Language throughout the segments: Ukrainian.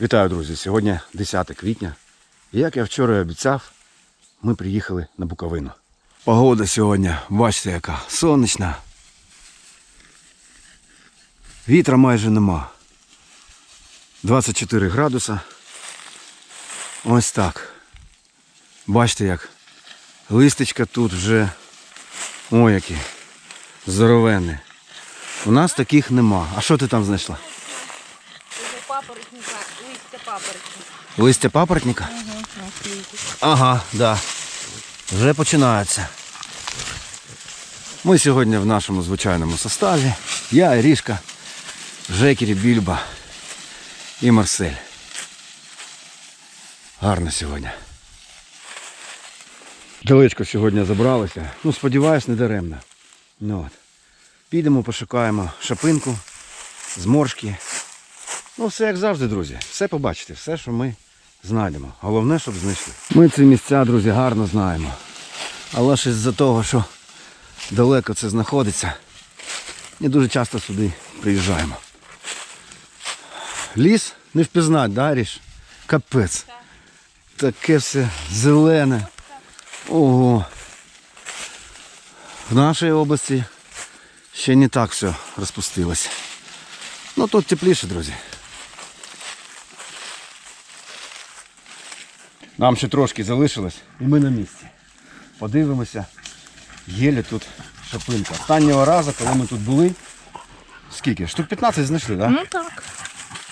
Вітаю, друзі! Сьогодні 10 квітня. І як я вчора обіцяв, ми приїхали на Буковину. Погода сьогодні, бачите, яка сонячна. Вітра майже нема. 24 градуса. Ось так. Бачите, як листечка тут вже ой які здоровенні. У нас таких нема. А що ти там знайшла? Папоротника, листя папоротника. Ага, да. Вже починається. Ми сьогодні в нашому звичайному составі. Я, Ірішка, Жекері, Більба і Марсель. Гарно сьогодні. Далечко сьогодні забралося. Ну, сподіваюсь, не даремно. Ну, от. Підемо, пошукаємо шапинку, зморшки. Ну, все як завжди, друзі. Все побачите, все, що ми знайдемо. Головне, щоб знайшли. Ми ці місця, друзі, гарно знаємо. Але ж із-за того, що далеко це знаходиться, не дуже часто сюди приїжджаємо. Ліс не впізнать, да, Ріш? Капець. Таке все зелене. Ого. В нашій області ще не так все розпустилося. Ну тут тепліше, друзі. Нам ще трошки залишилось і ми на місці. Подивимося, є ли тут шапинка. Останнього разу, коли ми тут були, скільки? Штук 15 знайшли, так? Ну так.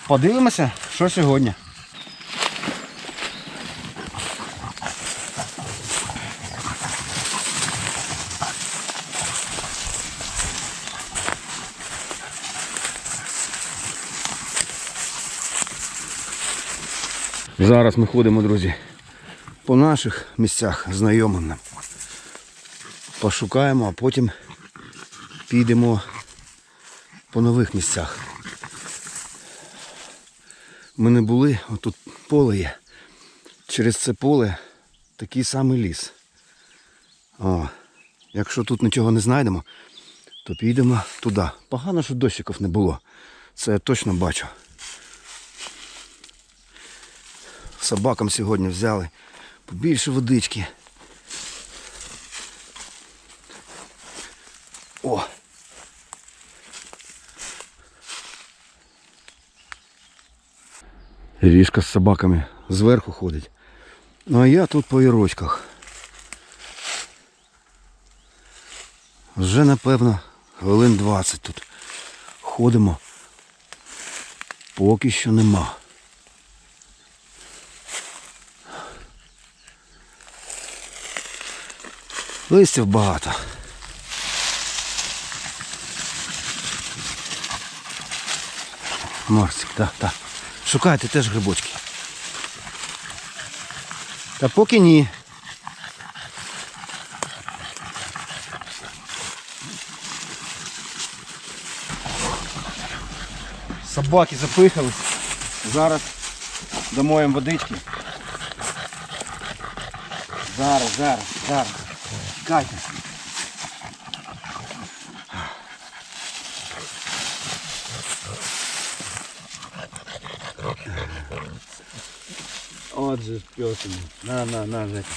Подивимося, що сьогодні. Зараз ми ходимо, друзі, по наших місцях знайомим. Пошукаємо, а потім підемо по нових місцях. Ми не були, отут поле є. Через це поле такий самий ліс. О, якщо тут нічого не знайдемо, то підемо туди. Погано, що дощиків не було. Це я точно бачу. Собакам сьогодні взяли побільше водички. О! Ріжка з собаками зверху ходить. Ну а я тут по ірочках. Вже напевно хвилин 20 тут ходимо. Поки що нема. Листів багато. Марсик, так, так. Шукайте теж грибочки. Та поки ні. Собаки запихались. Зараз дамо їм водички. Зараз, зараз, зараз. Чекайте. Отже, пьосом. На, на, на, Жека.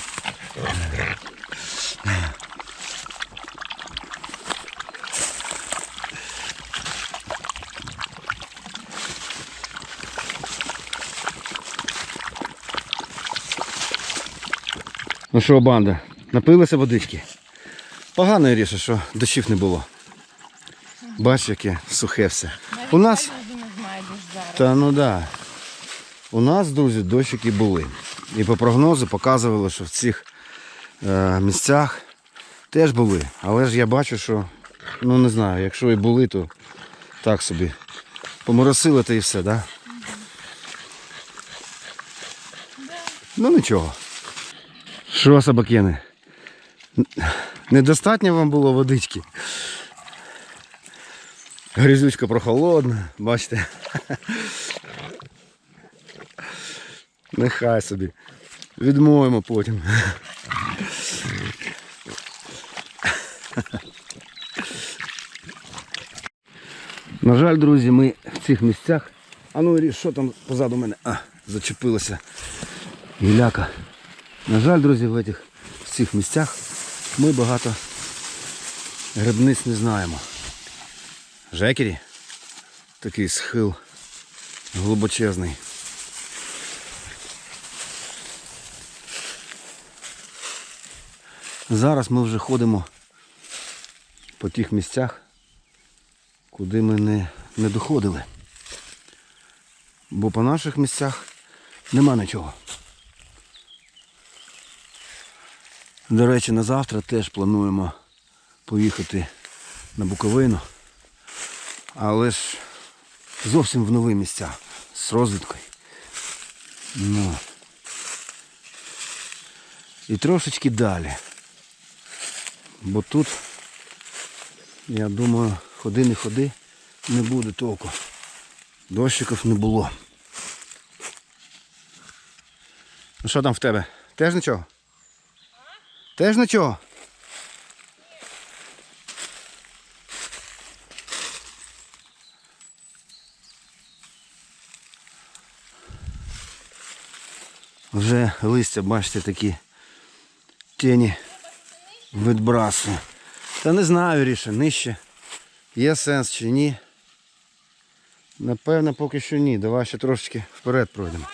Ну що, банда, напилися водички. Погано Іріша, що дощів не було. Бач, яке сухе все. У нас. Та ну да. У нас, друзі, дощики були. І по прогнозу показували, що в цих е, місцях теж були. Але ж я бачу, що, ну не знаю, якщо і були, то так собі. Поморосили та і все, да? Ну нічого. Що, собакени? Недостатньо вам було водички? Грізючка прохолодна, бачите. Нехай собі. Відмоємо потім. На жаль, друзі, ми в цих місцях А ну що там позаду мене? А, зачепилася гіляка. На жаль, друзі, в этих, в цих місцях ми багато грибниць не знаємо. Жекері. Такий схил глибочезний. Зараз ми вже ходимо по тих місцях, куди ми не, не доходили. Бо по наших місцях нема нічого. До речі, на завтра теж плануємо поїхати на Буковину. Але ж зовсім в нові місця з розвідкою. Ну. І трошечки далі. Бо тут, я думаю, ходи не ходи, не буде толку. Дощиків не було. Ну що там в тебе? Теж нічого? Теж нічого? Вже листя, бачите, такі тіні відбрасує. Та не знаю, Ріша, нижче. Є сенс чи ні. Напевно, поки що ні. Давай ще трошечки вперед пройдемо.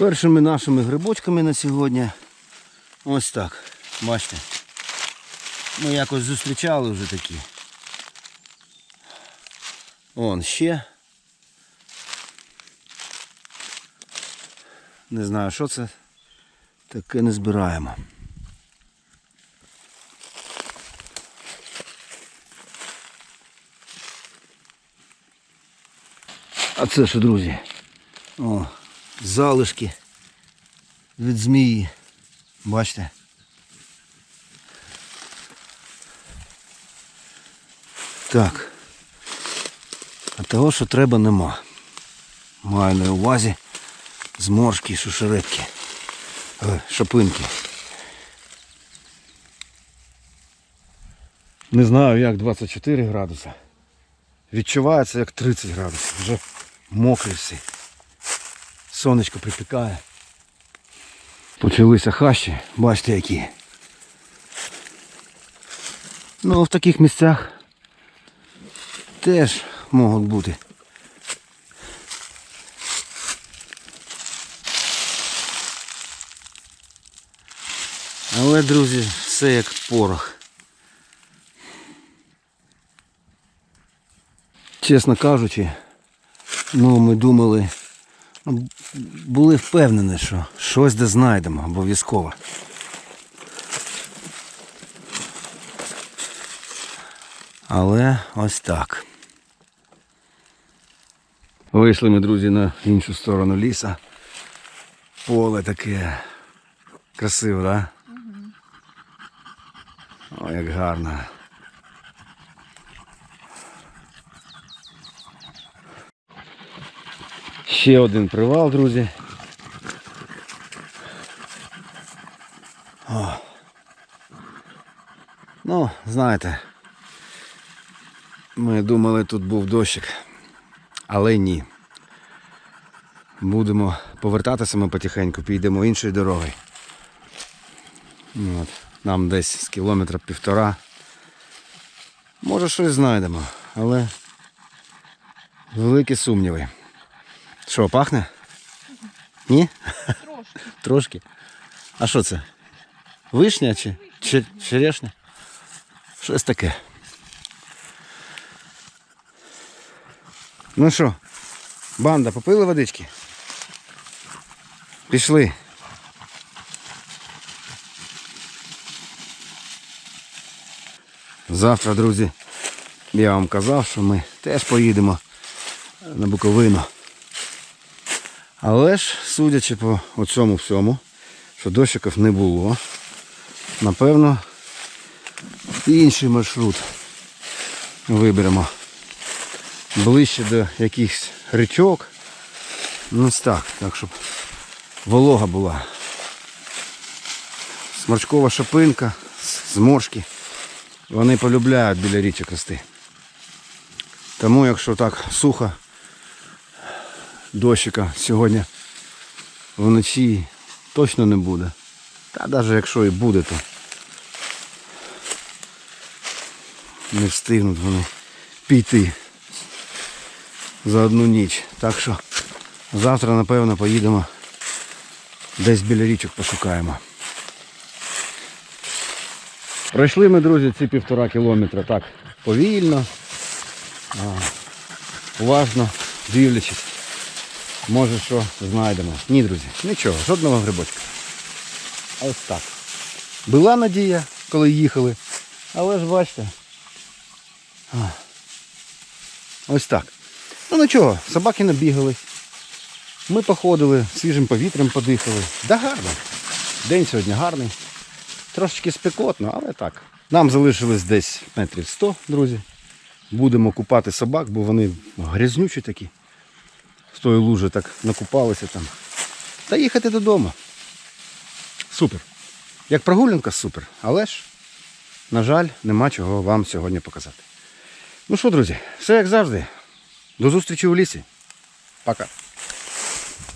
Першими нашими грибочками на сьогодні ось так. Бачите. Ми якось зустрічали вже такі. Он ще. Не знаю, що це. Таке не збираємо. А це що, друзі? О, залишки від змії. Бачите? Так. А того, що треба, нема. Маю на увазі зморшки, шушеретки. Е, Шапинки. Не знаю, як 24 градуса. Відчувається як 30 градусів. Вже мокрий всі. Сонечко припікає. Почалися хащі, бачите які. Ну в таких місцях теж можуть бути. Але, друзі, все як порох. Чесно кажучи, ну ми думали, були впевнені, що щось де знайдемо обов'язково. Але ось так. Вийшли ми, друзі, на іншу сторону ліса. Поле таке красиве, так? Да? О, як гарно. Ще один привал, друзі. О. Ну, знаєте, ми думали, тут був дощик, але ні. Будемо повертатися ми потихеньку, підемо іншою дорогою. Ну, От. Нам десь з кілометра півтора. Може щось знайдемо, але великі сумніви. Що, пахне? Ні? Трошки. Трошки. А що це? Вишня чи, чи черешня? Щось таке. Ну що, банда, попили водички? Пішли. Завтра, друзі, я вам казав, що ми теж поїдемо на Буковину. Але ж, судячи по цьому всьому, що дощиків не було, напевно, інший маршрут виберемо. Ближче до якихось річок. Ну так, так, щоб волога була. Сморчкова шапинка, зморшки. Вони полюбляють біля річок рости. Тому якщо так сухо, дощика сьогодні вночі точно не буде. Та навіть якщо і буде, то не встигнуть вони піти за одну ніч. Так що завтра, напевно, поїдемо десь біля річок пошукаємо. Пройшли ми, друзі, ці півтора кілометра так повільно, уважно дивлячись. Може що знайдемо. Ні, друзі, нічого, жодного грибочка. Ось так. Була надія, коли їхали, але ж бачите. Ось так. Ну нічого, собаки набігали. Ми походили, свіжим повітрям подихали. Да гарно. День сьогодні гарний. Трошечки спекотно, але так. Нам залишилось десь метрів 100, друзі. Будемо купати собак, бо вони грязнючі такі. З тої лужи так накупалися там. Та їхати додому. Супер. Як прогулянка супер. Але ж, на жаль, нема чого вам сьогодні показати. Ну що, друзі, все як завжди. До зустрічі у лісі. Пока.